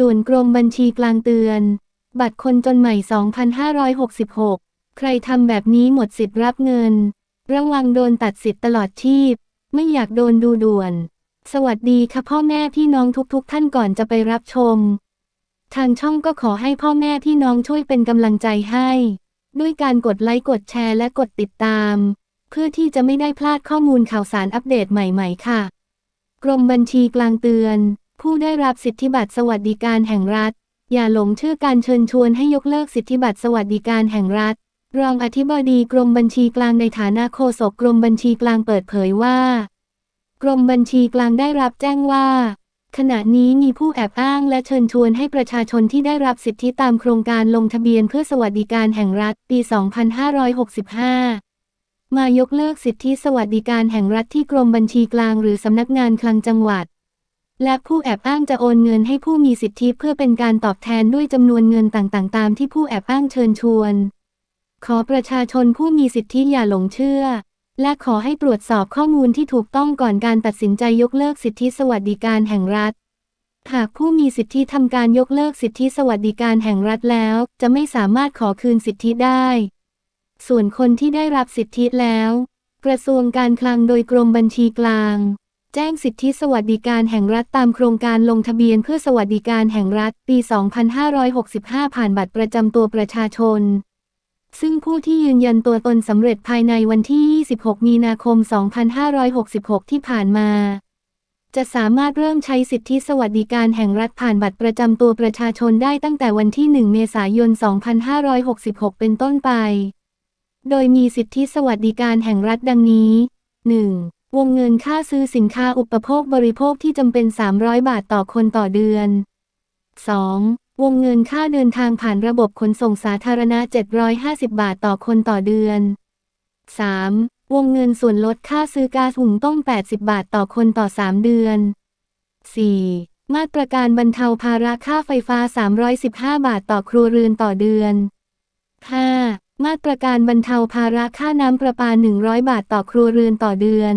ด่วนกรมบัญชีกลางเตือน บัตรคนจนใหม่ 2566 ใครทำแบบนี้หมดสิทธิ์รับเงิน ระวังโดนตัดสิทธิ์ตลอดชีพ ไม่อยากโดนดูด่วน สวัสดีค่ะพ่อแม่พี่น้องทุกๆท่านก่อนจะไปรับชม ทางช่องก็ขอให้พ่อแม่พี่น้องช่วยเป็นกำลังใจให้ ด้วยการกดไลค์กดแชร์และกดติดตาม เพื่อที่จะไม่ได้พลาดข้อมูลข่าวสารอัปเดตใหม่ ๆ ค่ะ กรมบัญชีกลางเตือน ผู้ได้รับสิทธิบัตรสวัสดิการแห่งรัฐ อย่าหลงเชื่อการเชิญชวนให้ยกเลิกสิทธิบัตรสวัสดิการแห่งรัฐ รองอธิบดีกรมบัญชีกลางในฐานะโฆษกกรมบัญชีกลางเปิดเผยว่า กรมบัญชีกลางได้รับแจ้งว่า ขณะนี้มีผู้แอบอ้างและเชิญชวนให้ประชาชนที่ได้รับสิทธิตามโครงการลงทะเบียนเพื่อสวัสดิการแห่งรัฐปี 2565มายกเลิกสิทธิสวัสดิการแห่งรัฐที่กรมบัญชีกลางหรือสำนักงานคลังจังหวัด และผู้แอบอ้างจะโอนเงินให้ผู้มีสิทธิเพื่อเป็นการตอบแทนด้วยจำนวนเงินต่างๆ ตามที่ผู้แอบอ้างเชิญชวน ขอประชาชนผู้มีสิทธิอย่าหลงเชื่อ และขอให้ตรวจสอบข้อมูลที่ถูกต้องก่อนการตัดสินใจยกเลิกสิทธิสวัสดิการแห่งรัฐ หากผู้มีสิทธิทำการยกเลิกสิทธิสวัสดิการแห่งรัฐแล้ว จะไม่สามารถขอคืนสิทธิได้ ส่วนคนที่ได้รับสิทธิแล้ว กระทรวงการคลังโดยกรมบัญชีกลาง แจ้งสิทธิสวัสดิการแห่งรัฐตามโครงการลงทะเบียนเพื่อสวัสดิการแห่งรัฐปี 2565 ผ่านบัตรประจำตัวประชาชน ซึ่งผู้ที่ยืนยันตัวตนสำเร็จภายในวันที่ 26 มีนาคม 2566 ที่ผ่านมา จะสามารถเริ่มใช้สิทธิสวัสดิการแห่งรัฐผ่านบัตรประจำตัวประชาชนได้ตั้งแต่วันที่ 1 เมษายน 2566 เป็นต้นไป โดยมีสิทธิสวัสดิการแห่งรัฐดังนี้ 1. วงเงินค่าซื้อสินค้าอุปโภคบริโภคที่จำเป็น 300 บาทต่อคนต่อเดือน 2. วงเงินค่าเดินทางผ่านระบบขนส่งสาธารณะ 750 บาทต่อคนต่อเดือน 3. วงเงินส่วนลดค่าซื้อก๊าซหุงต้ม 80 บาทต่อคนต่อ 3 เดือน 4. มาตรการบรรเทาภาระค่าไฟฟ้า 315 บาทต่อครัวเรือนต่อเดือน 5. มาตรการบรรเทาภาระค่าน้ำประปา 100 บาทต่อครัวเรือนต่อเดือน